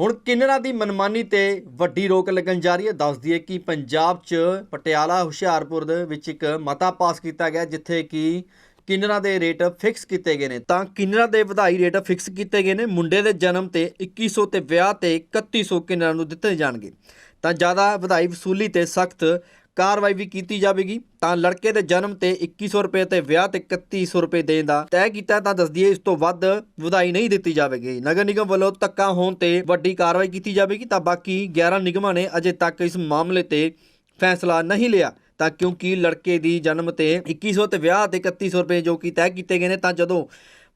ਹੁਣ ਕਿੰਨਰਾਂ ਦੀ ਮਨਮਾਨੀ ਤੇ ਵੱਡੀ ਰੋਕ ਲੱਗਣ ਜਾ ਰਹੀ ਹੈ? ਦੱਸ ਦਈਏ ਕਿ ਪੰਜਾਬ 'ਚ ਪਟਿਆਲਾ, ਹੁਸ਼ਿਆਰਪੁਰ ਦੇ ਵਿੱਚ ਇੱਕ ਮਤਾ ਪਾਸ ਕੀਤਾ ਗਿਆ, ਜਿੱਥੇ ਕਿ ਕਿੰਨਰਾਂ ਦੇ ਰੇਟ ਫਿਕਸ ਕੀਤੇ ਗਏ ਨੇ। ਤਾਂ ਕਿੰਨਰਾਂ ਦੇ ਵਧਾਈ ਰੇਟ ਫਿਕਸ ਕੀਤੇ ਗਏ ਨੇ? ਮੁੰਡੇ ਦੇ ਜਨਮ ਤੇ 2100 ਤੇ ਵਿਆਹ ਤੇ 3100 ਕਿੰਨਰਾਂ ਨੂੰ ਦਿੱਤੇ ਜਾਣਗੇ। ਤਾਂ ਜ਼ਿਆਦਾ ਵਧਾਈ ਵਸੂਲੀ ਤੇ ਸਖਤ ਕਾਰਵਾਈ ਵੀ ਕੀਤੀ ਜਾਵੇਗੀ। ਤਾਂ ਲੜਕੇ ਦੇ ਜਨਮ ਤੇ 2100 ਰੁਪਏ ਤੇ ਵਿਆਹ ਤੇ 3100 ਰੁਪਏ ਦੇਣ ਦਾ ਤੈਅ ਕੀਤਾ, ਤਾਂ ਦੱਸ ਦਈਏ ਇਸ ਤੋਂ ਵੱਧ ਵਧਾਈ ਨਹੀਂ ਦਿੱਤੀ ਜਾਵੇਗੀ। ਨਗਰ ਨਿਗਮ ਵੱਲੋਂ ਧੱਕਾ ਹੋਣ ਤੇ ਵੱਡੀ ਕਾਰਵਾਈ ਕੀਤੀ ਜਾਵੇਗੀ, ਤਾਂ ਬਾਕੀ 11 ਨਿਗਮਾਂ ਨੇ ਅਜੇ ਤੱਕ ਇਸ ਮਾਮਲੇ ਤੇ ਫੈਸਲਾ ਨਹੀਂ ਲਿਆ। ਤਾਂ ਕਿਉਂਕਿ ਲੜਕੇ ਦੀ ਜਨਮ ਤੇ 2100 ਤੇ ਵਿਆਹ ਤੇ 3100 ਰੁਪਏ ਜੋ ਕਿ ਤੈਅ ਕੀਤੇ ਗਏ ਨੇ, ਤਾਂ ਜਦੋਂ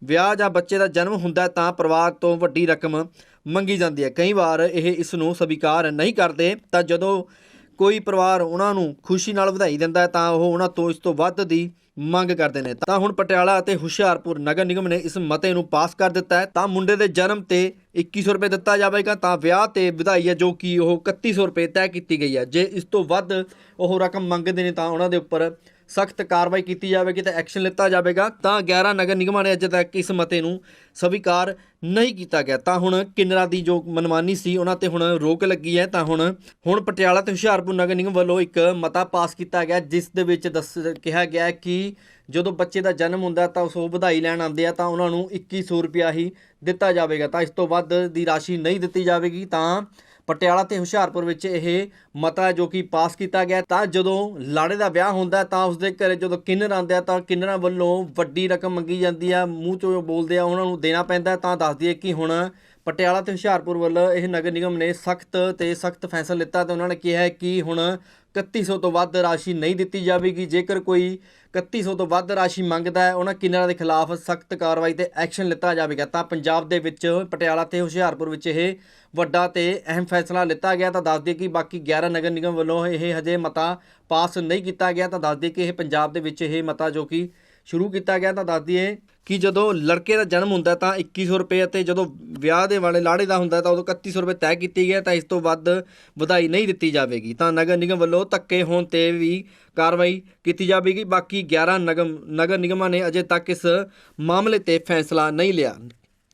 ਵਿਆਹ ਜਾਂ ਬੱਚੇ ਦਾ ਜਨਮ ਹੁੰਦਾ ਤਾਂ ਪਰਿਵਾਰ ਤੋਂ ਵੱਡੀ ਰਕਮ ਮੰਗੀ ਜਾਂਦੀ ਹੈ। ਕਈ ਵਾਰ ਇਹ ਇਸ ਨੂੰ ਸਵੀਕਾਰ ਨਹੀਂ ਕਰਦੇ, ਤਾਂ ਜਦੋਂ ਕੋਈ ਪਰਿਵਾਰ ਉਹਨਾਂ ਨੂੰ ਖੁਸ਼ੀ ਨਾਲ ਵਧਾਈ ਦਿੰਦਾ ਹੈ, ਤਾਂ ਉਹ ਉਹਨਾਂ ਤੋਂ ਇਸ ਤੋਂ ਵੱਧ ਦੀ ਮੰਗ ਕਰਦੇ ਨੇ। ਤਾਂ ਹੁਣ ਪਟਿਆਲਾ ਅਤੇ ਹੁਸ਼ਿਆਰਪੁਰ ਨਗਰ ਨਿਗਮ ਨੇ ਇਸ ਮਤੇ ਨੂੰ ਪਾਸ ਕਰ ਦਿੱਤਾ ਹੈ। ਤਾਂ ਮੁੰਡੇ ਦੇ ਜਨਮ ਤੇ 2100 ਰੁਪਏ ਦਿੱਤਾ ਜਾਵੇਗਾ, ਤਾਂ ਵਿਆਹ ਤੇ ਵਧਾਈ ਹੈ, ਜੋ ਕਿ ਉਹ 3100 ਰੁਪਏ ਤੈਅ ਕੀਤੀ ਗਈ ਹੈ। ਜੇ ਇਸ ਤੋਂ ਵੱਧ ਉਹ ਰਕਮ ਮੰਗਦੇ ਨੇ, ਤਾਂ ਉਹਨਾਂ ਦੇ ਉੱਪਰ ਸਖਤ ਕਾਰਵਾਈ ਕੀਤੀ ਜਾਵੇਗੀ ਤੇ ਐਕਸ਼ਨ ਲਿੱਤਾ ਜਾਵੇਗਾ, ਤਾਂ 11 ਨਗਰ ਨਿਗਮਾਂ ਨੇ ਅਜੇ ਤੱਕ ਇਸ ਮਤੇ ਨੂੰ ਸਵੀਕਾਰ ਨਹੀਂ ਕੀਤਾ ਗਿਆ। ਤਾਂ ਹੁਣ ਕਿੰਨਰਾਂ ਦੀ ਜੋ ਮਨਮਾਨੀ ਸੀ, ਉਹਨਾਂ ਤੇ ਹੁਣ ਰੋਕ ਲੱਗੀ ਹੈ। ਤਾਂ ਹੁਣ ਹੁਣ ਪਟਿਆਲਾ ਤੇ ਹੁਸ਼ਿਆਰਪੁਰ ਨਗਰ ਨਿਗਮ ਵੱਲੋਂ ਇੱਕ ਮਤਾ ਪਾਸ ਕੀਤਾ ਗਿਆ, ਜਿਸ ਦੇ ਵਿੱਚ ਦੱਸ, ਕਿਹਾ ਗਿਆ ਕਿ ਜਦੋਂ ਬੱਚੇ ਦਾ ਜਨਮ ਹੁੰਦਾ ਤਾਂ ਉਸ ਉਹ ਵਧਾਈ ਲੈਣ ਆਉਂਦੇ ਆ, ਤਾਂ ਉਹਨਾਂ ਨੂੰ 2100 ਰੁਪਿਆ ਹੀ ਦਿੱਤਾ ਜਾਵੇਗਾ। ਤਾਂ ਇਸ ਤੋਂ ਵੱਧ ਦੀ ਰਾਸ਼ੀ ਨਹੀਂ ਦਿੱਤੀ ਜਾਵੇਗੀ, ਤਾਂ ਪਟਿਆਲਾ ਤੇ ਹੁਸ਼ਿਆਰਪੁਰ ਵਿੱਚ ਇਹ ਮਤਾ ਹੈ ਜੋ ਕਿ ਪਾਸ ਕੀਤਾ ਗਿਆ ਤਾਂ ਜਦੋਂ ਲਾੜੇ ਦਾ ਵਿਆਹ ਹੁੰਦਾ ਹੈ ਤਾਂ ਉਸਦੇ ਘਰੇ ਜਦੋਂ ਕਿੰਨਰ ਆਉਂਦੇ ਆ ਤਾਂ ਕਿੰਨਰਾਂ ਵੱਲੋਂ ਵੱਡੀ ਰਕਮ ਮੰਗੀ ਜਾਂਦੀ ਆ ਮੂੰਹ ਚੋਂ ਬੋਲਦੇ ਆ, ਉਹਨਾਂ ਨੂੰ ਦੇਣਾ ਪੈਂਦਾ ਤਾਂ ਦੱਸ ਦਈਏ ਕਿ ਹੁਣ ਪਟਿਆਲਾ ਤੇ ਹੁਸ਼ਿਆਰਪੁਰ ਵੱਲੋਂ ਇਹ ਨਗਰ ਨਿਗਮ ਨੇ ਸਖਤ ਤੇ ਸਖਤ ਫੈਸਲਾ ਲਿੱਤਾ ਤੇ ਉਹਨਾਂ ਨੇ ਕਿਹਾ ਹੈ ਕਿ ਹੁਣ 3100 ਤੋਂ ਵੱਧ ਰਾਸ਼ੀ ਨਹੀਂ ਦਿੱਤੀ ਜਾਵੇਗੀ। ਜੇਕਰ ਕੋਈ 3100 ਤੋਂ ਵੱਧ ਰਾਸ਼ੀ ਮੰਗਦਾ ਹੈ, ਉਹਨਾਂ ਕਿੰਨਰਾਂ ਦੇ ਖਿਲਾਫ ਸਖਤ ਕਾਰਵਾਈ ਤੇ ਐਕਸ਼ਨ ਲਿੱਤਾ ਜਾਵੇਗਾ? ਤਾਂ ਪੰਜਾਬ ਦੇ ਵਿੱਚ, ਪਟਿਆਲਾ ਤੇ ਹੁਸ਼ਿਆਰਪੁਰ ਵਿੱਚ ਇਹ ਵੱਡਾ ਤੇ ਅਹਿਮ ਫੈਸਲਾ ਲਿੱਤਾ ਗਿਆ। ਤਾਂ ਦੱਸ ਦਈਏ ਕਿ ਬਾਕੀ 11 ਨਗਰ ਨਿਗਮ ਵੱਲੋਂ ਇਹ ਹਜੇ ਮਤਾ ਪਾਸ ਨਹੀਂ ਕੀਤਾ ਗਿਆ। ਤਾਂ ਦੱਸ ਦਈਏ ਕਿ ਇਹ ਪੰਜਾਬ ਦੇ ਵਿੱਚ ਇਹ ਮਤਾ ਜੋ ਕਿ ਸ਼ੁਰੂ ਕੀਤਾ ਗਿਆ ਤਾਂ ਦੱਸ ਦਈਏ ਕਿ ਜਦੋਂ ਲੜਕੇ ਦਾ ਜਨਮ ਹੁੰਦਾ ਤਾਂ 2100 ਰੁਪਏ ਅਤੇ ਜਦੋਂ ਵਿਆਹ ਦੇ ਵਾਲੇ ਲਾੜੇ ਦਾ ਹੁੰਦਾ ਤਾਂ ਉਦੋਂ 3100 ਰੁਪਏ ਤੈਅ ਕੀਤੀ ਗਿਆ ਤਾਂ ਇਸ ਤੋਂ ਵੱਧ ਵਧਾਈ ਨਹੀਂ ਦਿੱਤੀ ਜਾਵੇਗੀ। ਤਾਂ ਨਗਰ ਨਿਗਮ ਵੱਲੋਂ ਧੱਕੇ ਹੋਣ ਤੇ ਵੀ ਕਾਰਵਾਈ ਕੀਤੀ ਜਾਵੇਗੀ। ਬਾਕੀ 11 ਨਗਮ ਨਗਰ ਨਿਗਮਾਂ ਨੇ ਅਜੇ ਤੱਕ ਇਸ ਮਾਮਲੇ ਤੇ ਫੈਸਲਾ ਨਹੀਂ ਲਿਆ।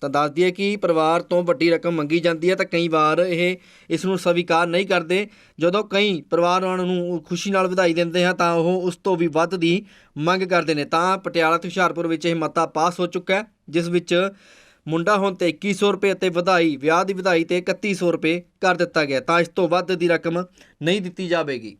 ਤਾਂ ਦੱਸਦੀ ਹੈ ਕਿ ਪਰਿਵਾਰ ਤੋਂ ਵੱਡੀ ਰਕਮ ਮੰਗੀ ਜਾਂਦੀ ਹੈ ਤਾਂ ਕਈ ਵਾਰ ਇਹ ਇਸ ਨੂੰ ਸਵੀਕਾਰ ਨਹੀਂ ਕਰਦੇ। ਜਦੋਂ ਕਈ ਪਰਿਵਾਰ ਉਹਨਾਂ ਨੂੰ ਖੁਸ਼ੀ ਨਾਲ ਵਧਾਈ ਦਿੰਦੇ ਹਨ ਤਾਂ ਉਹ ਉਸ ਤੋਂ ਵੀ ਵੱਧ ਦੀ ਮੰਗ ਕਰਦੇ ਨੇ। ਤਾਂ ਪਟਿਆਲਾ ਤੇ ਹੁਸ਼ਿਆਰਪੁਰ ਵਿੱਚ ਇਹ ਮਤਾ ਪਾਸ ਹੋ ਚੁੱਕਾ ਹੈ, ਜਿਸ ਵਿੱਚ ਮੁੰਡਾ ਹੋਣ ਤੇ 2100 ਰੁਪਏ ਅਤੇ ਵਧਾਈ, ਵਿਆਹ ਦੀ ਵਧਾਈ ਤੇ 3100 ਰੁਪਏ ਕਰ ਦਿੱਤਾ ਗਿਆ ਤਾਂ ਇਸ ਤੋਂ ਵੱਧ ਦੀ ਰਕਮ ਨਹੀਂ ਦਿੱਤੀ ਜਾਵੇਗੀ।